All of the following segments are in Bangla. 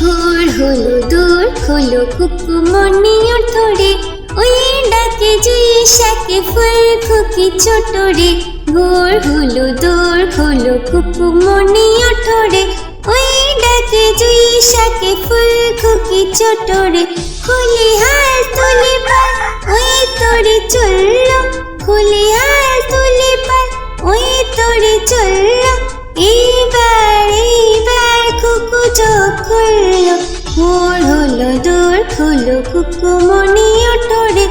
ভোর হলো দূর হলো খুব মনিয়া জুই শাকে ফুল খুকি ছোট রে ভোর হলো দূর হলো কুকু মনি ওঠরে ওই ডাকে জুই শাকে ফুল খুকি ছোট রে, খুলি হাল তুলি ওই তোরে চলল। খুলি হাল তুলি ওই তোরে চলল। এইবার এইবার কুকু চোখ খুললো। ভোর হলো দূর খুলো কুকু মনি ওই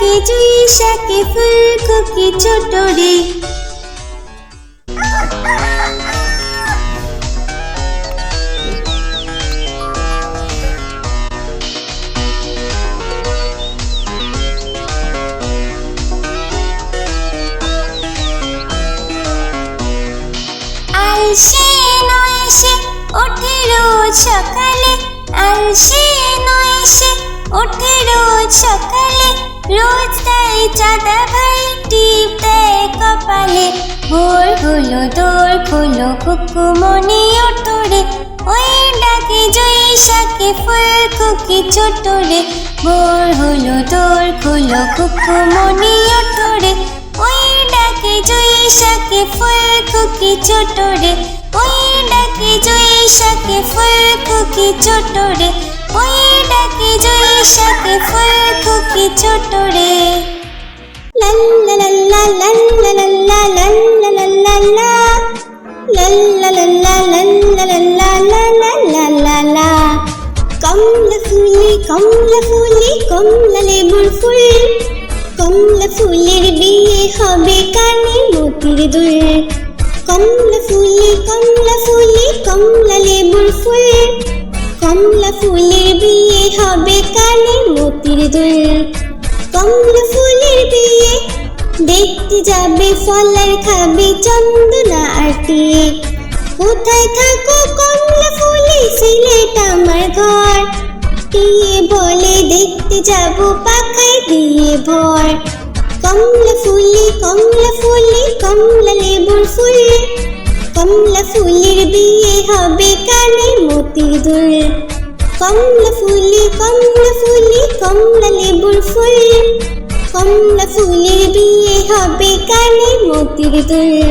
ডাকে জুই শাকে ফুল খুকি ছোট রে। আলসে নয় সে ওঠে রোজ সকালে, আলসে নয় সে ওঠে রোজ সকালে। রোজ তাই চাঁদা ভাই টিপ দেয় কপালে। ভোর হলো দোর খোলো কুকু মনে ওঠরে ওই ডাকে জয়ী শাকে ফুল কুকি ছোট রে ভোর হলো দোর খোলো কুকু মনে ওঠরে ওই ডাকে জয়ী শাকে ফুল কুকি ছোট রে ওই ডাকে জয়ী শাকে ফুল কুকি ছোট ওই ডাকে জয়ী সাথে ফুল খুকি ছোট রে। কমলা ফুলে কমলা ফুলে কমলা লেবুর ফুল কমলা ফুলের বিয়ে হবে কানে মতির দুল কমলা লেবুর ফুল কমলা ফুলে কানে মতির দুল। কমলা ফুলের বিয়ে, দেখতে যাবে, ফলার খাবে চন্দনা আটিয়ে কোথায় থাকো কমলা ফুলি, সিলেট আমার ঘর। টিয়ে বলে দেখতে যাব পাখায় দিয়ে ভর। কমলা ফুলি কমলা ফুলি, কমলা লেবুর ফুল। কমলা ফুলের বিয়ে হবে কানে মতির দুল। কমলা ফুলি কমলা ফুলি, কমলা লেবুর ফুল। কমলা ফুলের বিয়ে হবে কানে মতির দুল।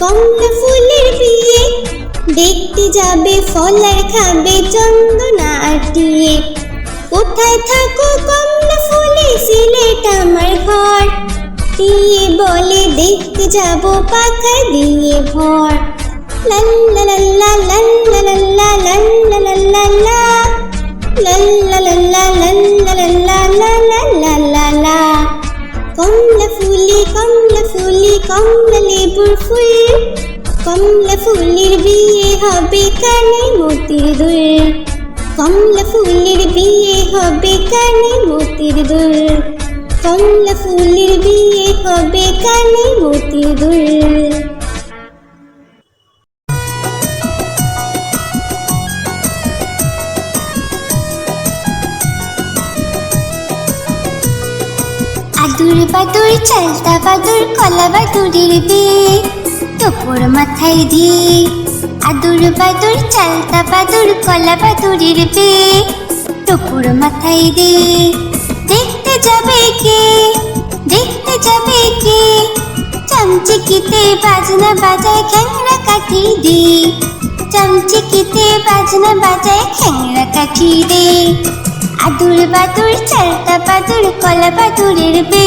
কমলা ফুলের বিয়ে দেখতে যাবে, ফলার খাবে চন্দনা আটিয়ে কোথায় থাকো কমলা ফুলে, সিলেট আমার ঘর। দিয়ে বলে দেখতে যাব পাখা দিয়ে ভর। Komle fuli, komle fuli, komle লেবুর ফুল কমলা ফুলের বিয়ে হবে কানে মতির দুল কমলা ফুলের বিয়ে হবে কানে মতির দুল কমলা ফুলের বিয়ে হবে কানে মতির দুল বাদুর চালতা বাদুর কলা বাদুরের বিয়ে। তোপর মাথায় দিয়ে, আদুর বাদুর চালতা বাদুর কলা বাদুরের বিয়ে। তোপর মাথায় দিয়ে, দেখতে যাবে কে? দেখতে যাবে কে? চামচিকিতে বাজনা বাজায় খ্যাংরা কাঠি দি চামচিকিতে বাজনা বাজায় খ্যাংরা কাঠি দে আদুর বাদুর চালতা বাদুর কলা বাদুরের বে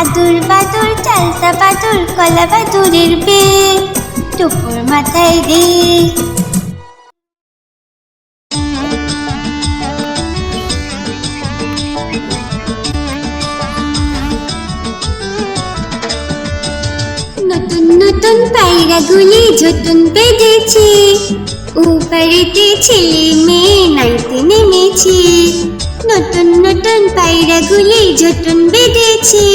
আদুর বাদুর চালতা বাদুর কলা বাদুরের বে টুকুর মাথায় রে নতুন নতুন পায়রাগুলি ঝুটুন বেঁধেছে। উপরেতে ছেলে মেয়ে নাইতে নেমেছে। নতুন নতুন পায়রাগুলি ঝুটুন বেঁধেছে।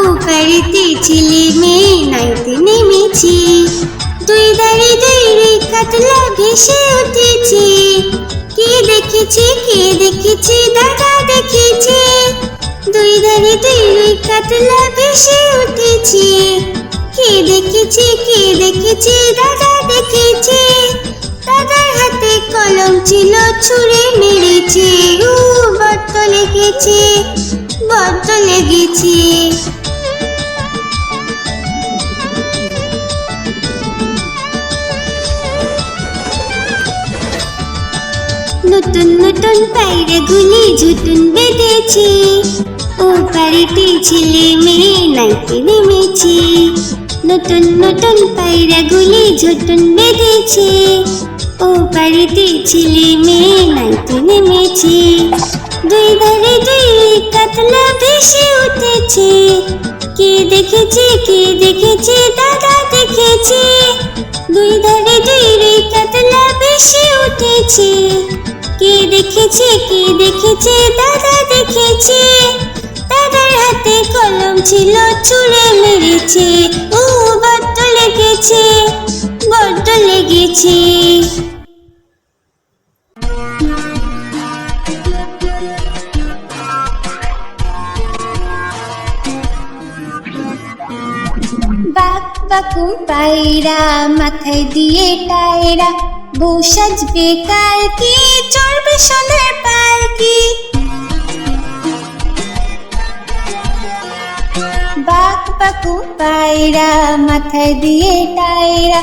উপরেতে ছেলে মেয়ে নাইতে নেমেছে। দুই দাঁড়ি দুই কাতলা ভেসে উঠেছে। কে দেখেছে কে দেখেছে, দাদা দেখেছে। দুই ধারে দুই কাতলা ভেসে উঠেছে। কে দেখেছে কে দেখেছে, দাদা দেখেছে। দাদার হাতে কলম ছিল ছুঁড়ে মেরেছে উ বড্ড লেগেছে বড্ড লেগেছে নতুন নতুন পায়রা গুলি ঝুটুন বেঁধেছে ও বাড়িতে ছেলে মেয়ে নাইতে নেমেছে। নতুন নতুন পায়রা গুলি ঝুটুন বেঁধেছে ও বাড়িতে ছেলে মেয়ে নাইতে নেমেছে। দুই ধারে দুই কাতলা ভেসে উঠেছে। কে দেখেছে কে দেখেছে, দাদা দেখেছে। দুই ধারে দুই রে কাতলা ভেসে উঠেছে। কে দেখেছে কে দেখেছে, দাদা দেখেছে। দাদার হাতে কলম ছিল ছুঁড়ে মেরেছে। ও বড্ড লেগেছে বড্ড লেগেছে বাক বাকুম পায়রা, মাথায় দিয়ে টায়রা, বউ সাজবে কালকে, চড়বে সোনার পালকি। বাক বাকু পায়রা, মাথায় দিয়ে টায়রা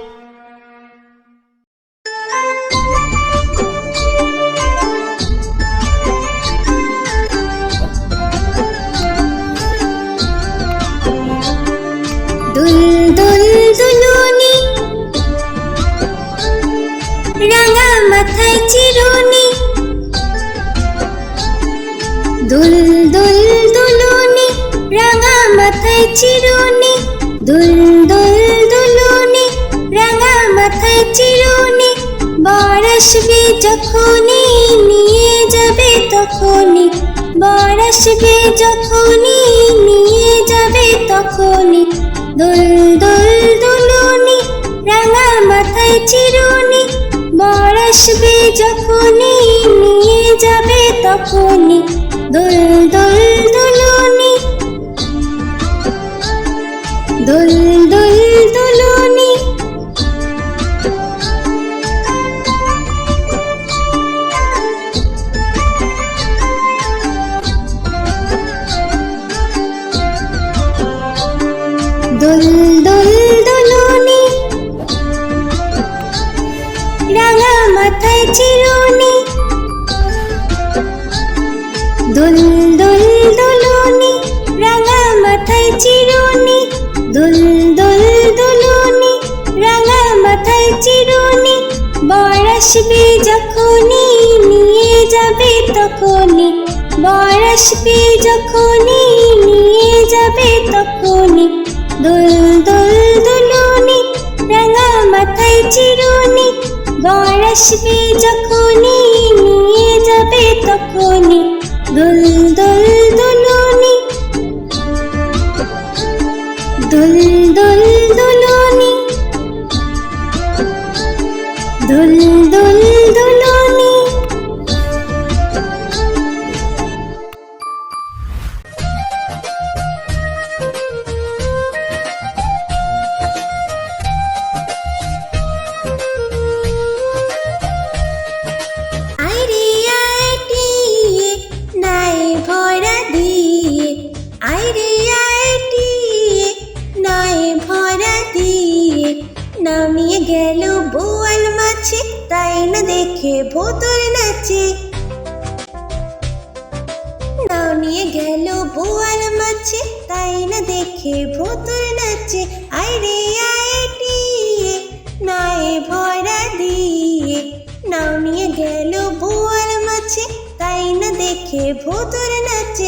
চিরুনি যখনই নিয়ে যাবে তখনই। বর আসবে যখনই নিয়ে যাবে তখনই। দুল দুল দুলুনি, রাঙা মাথায় চিরুনি। বর আসবে যখনই নিয়ে যাবে তখনই। দুল দুল দুল দুল দুলুনি রাঙা মাথায় চিরুনি। দুল দুল দুলুনি রাঙা মাথায় চিরুনি। দুল দুল দুলুনি রাঙা মাথায় চিরুনি। বর আসবে যখনই, নিয়ে যাবে তখনই। বর আসবে যখনই, নিয়ে যাবে তখনই। দুল দুল দুলুনি রাঙা মাথায় চিরুনি গড় আসবে যখনই নিয়ে যাবে তখনই দুল দুল দুলুনি দুল দেখে ভোতর নাচে। নাও নিয়ে গেল বোয়াল মাছে, তাই না দেখে ভোতর নাচে। আই আইরে আইটিয়ে নাই ভরা দিয়ে। নাও নিয়ে গেল বোয়াল মাছে, তাই না দেখে ভোতর নাচে।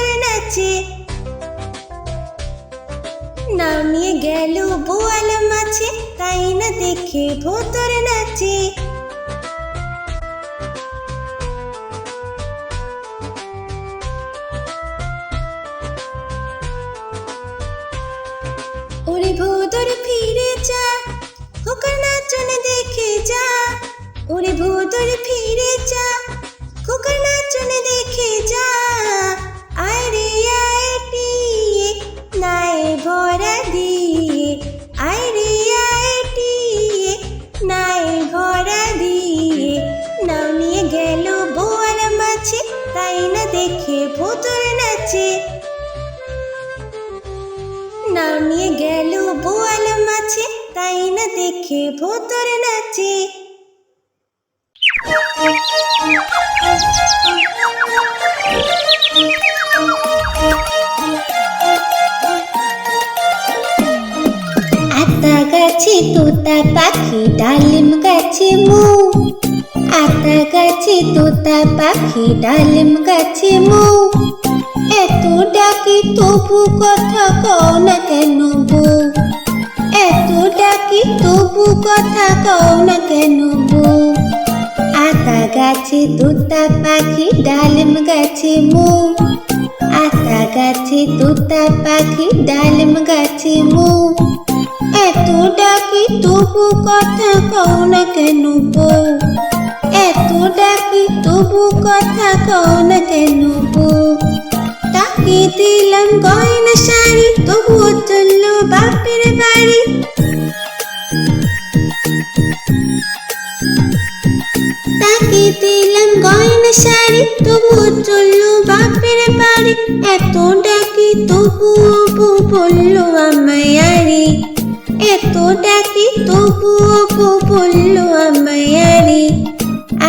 নামিয়ে গেল বোয়াল মাছে, তাই না দেখে ভোতর নাচে। ওরে ভোতর ফিরে যা খোকার নাচন দেখে যা। ওরে ভোতর ফিরে যা খোকার নাচন দেখে যা। দেখে ভোতর নাচে। আতা গাছে তোতা পাখি, ডালিম গাছে মু। আতা গাছে তোতা পাখি, ডালিম গাছে মু। এত ডাকি তবু কথা কও না কেন বউ এত ডাকি তবু কথা কও না কেন আতা গাছে তোতা পাখি, ডালিম গাছে মু। আতা গাছে তোতা পাখি, ডালিম গাছে মু। এত ডাকি তবু কথা কও না কেন বউ? এত তবু কথা কও না কেন বউ? তাকে দিলাম গয়না শাড়ি, তবুও চলল বাপের বাড়ি। তাকে দিলাম গয়না শাড়ি, তবুও চলল বাপের বাড়ি। এত ডাকি তবুও বউ বলল, আমায় আরে। এত ডাকি তবুও বউ বলল, আমায় আরে।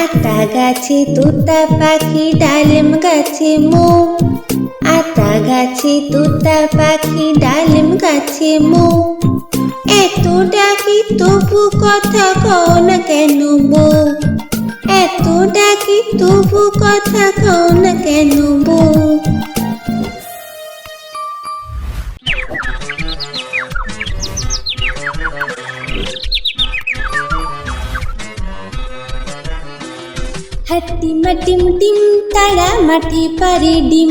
আতা গাছে, তোতা পাখি, ডালিম গাছে মো। আতা গাছে, তোতা পাখি, ডালিম গাছে মো। এত ডাকি, তবু কথা কও না কেন বউ এত ডাকি, তবু কথা কও না কেন বউ হাট্টি মাটিম টিম তারা মাটি পারে ডিম।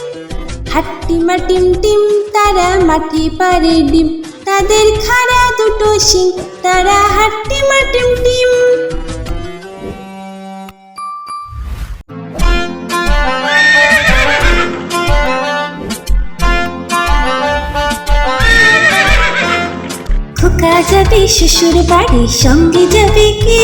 হাট্টিমা টিম টিম, তারা মাটি পারে ডিম। তাদের খাড়া দুটো শিং, তারা হাট্টিমা টিম টিম খোকা যাবে, শ্বশুর বাড়ি সঙ্গে যাবে কে?